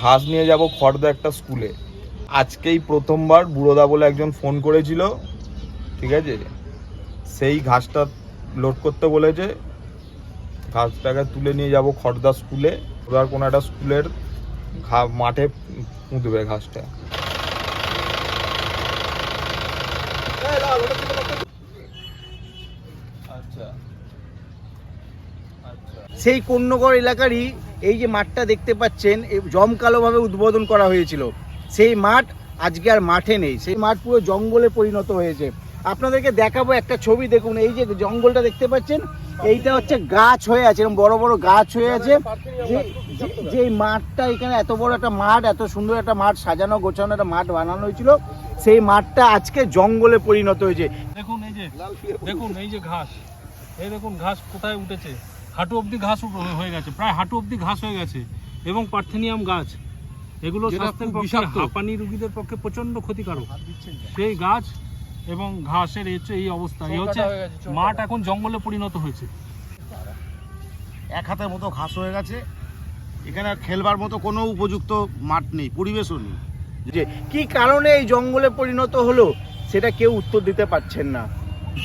ঘাস নিয়ে যাব খড়দা একটা স্কুলে আজকেই প্রথমবার বুড়োদা বলে একজন ফোন করেছিল ঠিক আছে? সেই ঘাসটা লোড করতে বলেছে। ঘাসটাকে তুলে নিয়ে যাব খড়দা স্কুলে ওরা কোনো একটা স্কুলের ঘা মাঠে পুঁতবে ঘাসটা। আচ্ছা। সেই কন্যগড় এলাকারই এই যে মাঠটা দেখতে পাচ্ছেন জমকালোভাবে উদ্বোধন করা হয়েছিল। সেই মাঠ আজকে আর মাঠে নেই। সেই মাঠ পুরো জঙ্গলে পরিণত হয়েছে। আপনাদেরকে দেখাবো একটা ছবি, দেখুন, এই যে জঙ্গলটা দেখতে পাচ্ছেন, এইটা হচ্ছে গাছ হয়ে আছে, এরকম বড় বড় গাছ হয়ে আছে। যে মাঠটা এখানে এত বড় একটা মাঠ, এত সুন্দর একটা মাঠ সাজানো, গোছানো, একটা মাঠ বানানো হয়েছিল, সেই মাঠটা আজকে জঙ্গলে পরিণত হয়েছে। দেখুন, এই যে, দেখুন, এই যে ঘাস, এই দেখুন, ঘাস কোথায় উঠেছে? হাঁটু অবধি ঘাস হয়ে গেছে প্রায় হাঁটু অবধি ঘাস হয়ে গেছে এবং পার্থেনিয়াম গাছ এগুলো স্বাস্থ্যের পক্ষে হাঁপানি রুগীদের পক্ষে প্রচণ্ড ক্ষতিকারক। সেই গাছ এবং ঘাসের হচ্ছে এই অবস্থা। এই হচ্ছে মাঠ এখন জঙ্গলে পরিণত হয়েছে। এক হাতের মতো ঘাস হয়ে গেছে এখানে খেলবার মতো কোনো উপযুক্ত মাঠ নেই পরিবেশও নেই। যে কি কারণে এই জঙ্গলে পরিণত হলো সেটা কেউ উত্তর দিতে পারছেন না।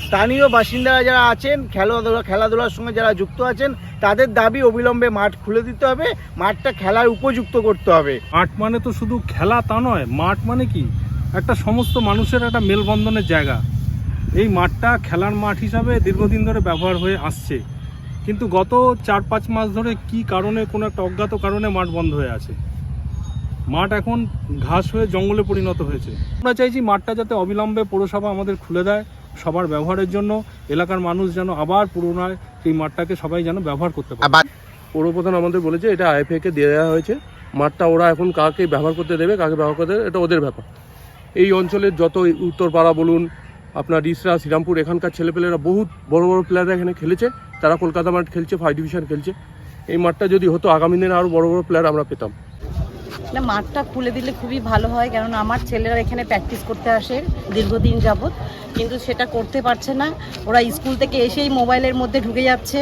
স্থানীয় বাসিন্দারা যারা আছেন, খেলাধুলা খেলাধুলার সঙ্গে যারা যুক্ত আছেন, তাদের দাবি অবিলম্বে মাঠ খুলে দিতে হবে। মাঠটা খেলার উপযুক্ত করতে হবে। মাঠ মানে তো শুধু খেলা তা নয়, মাঠ মানে কি? একটা সমস্ত মানুষের একটা মেলবন্ধনের জায়গা। এই মাঠটা খেলার মাঠ হিসাবে দীর্ঘদিন ধরে ব্যবহার হয়ে আসছে। কিন্তু গত চার পাঁচ মাস ধরে কি কারণে, কোনো একটা অজ্ঞাত কারণে মাঠ বন্ধ হয়ে আছে? মাঠ এখন ঘাস হয়ে জঙ্গলে পরিণত হয়েছে। আমরা চাইছি মাঠটা যাতে অবিলম্বে পৌরসভা আমাদের খুলে দেয়। সবার ব্যবহারের জন্য এলাকার মানুষ যেন আবার পুনরায় এই মাঠটাকে সবাই যেন ব্যবহার করতে পারে। পৌরপ্রধান আমাদের বলেছে এটা আইএফএ কে দিয়ে দেওয়া হয়েছে। মাঠটা ওরা এখন কাকে ব্যবহার করতে দেবে কাকে ব্যবহার করতে দেবে এটা ওদের ব্যাপার। এই অঞ্চলের যত উত্তরপাড়া বলুন আপনার ইসরা শ্রীরামপুর এখানকার ছেলেপেলেরা বহুত বড় বড় প্লেয়াররা এখানে খেলেছে। তারা কলকাতা মাঠ খেলছে ফাইভ ডিভিশন খেলছে। এই মাঠটা যদি হতো আগামী দিনে আরও বড় বড় প্লেয়ার আমরা পেতাম। না মাঠটা খুলে দিলে খুবই ভালো হয় কারণ আমার ছেলেরা এখানে প্র্যাকটিস করতে আসে দীর্ঘদিন যাবৎ। কিন্তু সেটা করতে পারছে না। ওরা স্কুল থেকে এসেই মোবাইলের মধ্যে ঢুকে যাচ্ছে।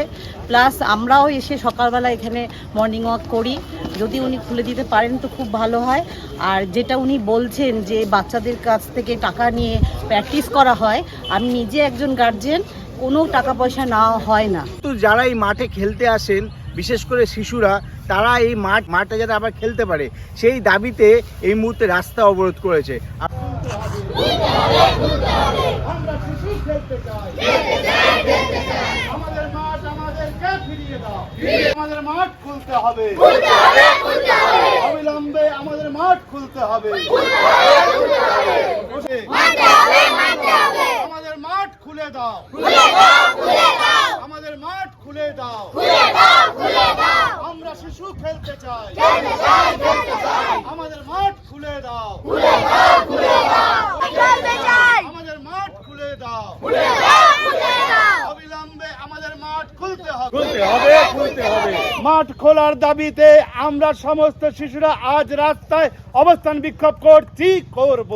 প্লাস আমরাও এসে সকালবেলা এখানে মর্নিং ওয়াক করি। যদি উনি খুলে দিতে পারেন তো খুব ভালো হয়। আর যেটা উনি বলছেন যে বাচ্চাদের কাছ থেকে টাকা নিয়ে প্র্যাকটিস করা হয়, আমি নিজে একজন গার্জেন কোনো টাকা পয়সা নেওয়া হয় না। তো যারা এই মাঠে খেলতে আসেন, বিশেষ করে শিশুরা, তারা এই মাঠ, মাঠে যাতে আবার খেলতে পারে, সেই দাবিতে এই মুহূর্তে রাস্তা অবরোধ করেছে। অবিলম্বে আমাদের মাঠ খুলতে হবে। আমাদের মাঠ খুলে দাও। আমাদের মাঠ খুলে দাও। আমরা শিশু খেলতে চাই। আমাদের মাঠ খুলে দাও আমাদের মাঠ খুলে দাও অবিলম্বে আমাদের মাঠ খুলতে হবে খুলতে হবে খুলতে হবে মাঠ খোলার দাবিতে আমরা সমস্ত শিশুরা আজ রাস্তায় অবস্থান বিক্ষোভ করছি করব।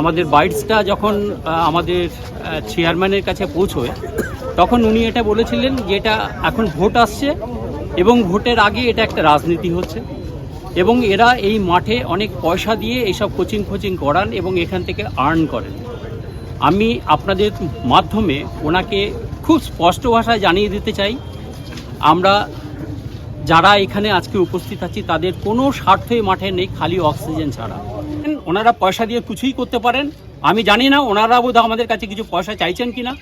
আমাদের বাইটসটা যখন আমাদের চেয়ারম্যানের কাছে পৌঁছয় তখন উনি এটা বলেছিলেন যে এটা এখন ভোট আসছে এবং ভোটের আগে এটা একটা রাজনীতি হচ্ছে। এবং এরা এই মাঠে অনেক পয়সা দিয়ে এইসব কোচিং ফোচিং করান এবং এখান থেকে আর্ন করেন। আমি আপনাদের মাধ্যমে ওনাকে খুব স্পষ্ট ভাষায় জানিয়ে দিতে চাই, আমরা যারা এখানে আজকে উপস্থিত আছি, তাদের কোনো স্বার্থই মাঠে নেই খালি অক্সিজেন ছাড়া। ওনারা পয়সা দিয়ে কিছুই করতে পারেন, আমি জানি না ওনারা বোধহয় আমাদের কাছে কিছু পয়সা চাইছেন কিনা।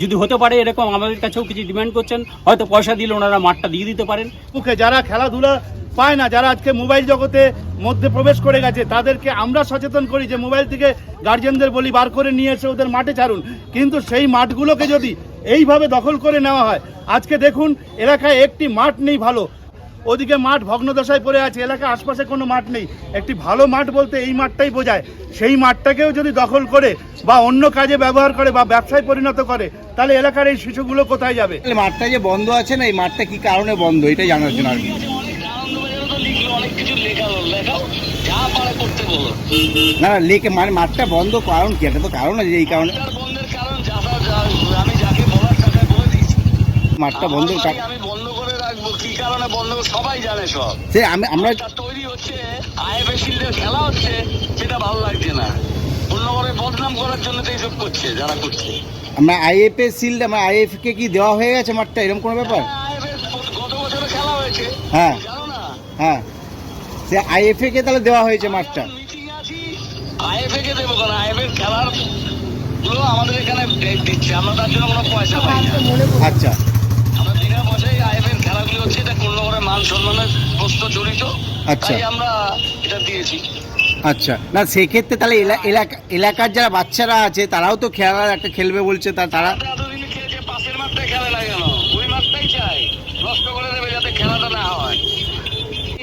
যদি হতে পারে এরকম আমাদের কাছেও কিছু ডিমান্ড করছেন, হয়তো পয়সা দিলে ওনারা মাঠটা দিয়ে দিতে পারেন। মুখে যারা খেলাধুলা পায় না, যারা আজকে মোবাইল জগতে মধ্যে প্রবেশ করে গেছে, তাদেরকে আমরা সচেতন করি যে মোবাইল থেকে গার্জেনদের বলি বার করে নিয়ে এসে ওদের মাঠে ছাড়ুন। কিন্তু সেই মাঠগুলোকে যদি এইভাবে দখল করে নেওয়া হয়, আজকে দেখুন, এলাকায় একটি মাঠ নেই ভালো। ওদিকে মাঠ ভগ্নদশায় পড়ে আছে এলাকার আশপাশে কোনো মাঠ নেই। একটি ভালো মাঠ বলতে এই মাঠটাই বোঝায়। সেই মাঠটাকেও যদি দখল করে বা অন্য কাজে ব্যবহার করে বা ব্যবসায় পরিণত করে তাহলে এলাকার এই শিশুগুলো কোথায় যাবে? মাঠটা যে বন্ধ আছে না এই মাঠটা কি কারণে বন্ধ? এটা জানার জন্য আর কি। অনেক কিছু লেখা লেখাও যা যা পারে করতে বলো না না লেকে মানে মাঠটা বন্ধ কারণ কি? এটা তো কারণ আছে এই কারণে। মাঠটা বন্ধ আমি বন্ধ কি কারণে বন্ধ? সবাই জানে সব। সে আমি আমরা তৈরি হচ্ছে আইএফএ শিল্ডের খেলা হচ্ছে সেটা ভালো লাগছে না। অন্য করে বদনাম করার জন্য তো এইসব করছে যারা করছে। আমরা আইএফএ সিল্ড আমরা আইএফ কে কি দেওয়া হয়ে গেছে মাঠটা? এরকম কোনো ব্যাপার? গত বছরে খেলা হয়েছে। হ্যাঁ। জানো না? হ্যাঁ। সে আইএফএ কে তাহলে দেওয়া হয়েছে মাঠটা? আইএফএ কে দেবো কেন? আইএফএ খেলারগুলো আমাদের এখানে দিচ্ছে। আমরা তার জন্য কোনো পয়সা পাই না আচ্ছা আমরা বিনা পয়সায় আইএফএর খেলাগুলো হচ্ছে এটা কোন্নগরের মান সম্মানের প্রশ্ন জড়িত আচ্ছা। আমরা এটা দিয়েছি। আচ্ছা। না সেক্ষেত্রে তাহলে এলাকা এলাকার যারা বাচ্চারা আছে তারাও তো খেলার একটা খেলবে বলছে তা তারা পাশের মাঠটায় খেলে না। কেন ওই মাঠটাই চাই। নষ্ট করে দেবে যাতে খেলাটা না হয়।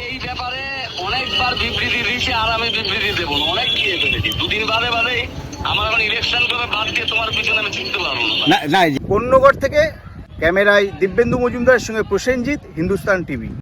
এই ব্যাপারে অনেকবার বিবৃতি দিয়েছি আর আমি বিবৃতি দেবো না। অনেক ফেলেছি। দুদিন বাদে বাদে আমার এখন ইলেকশন করে বাদ দিয়ে তোমার পিছনে আমি ছুটতে পারব না। না থেকে ক্যামেরায় দিব্যেন্দু মজুমদারের সঙ্গে প্রসেনজিৎ হিন্দুস্তান টিভি।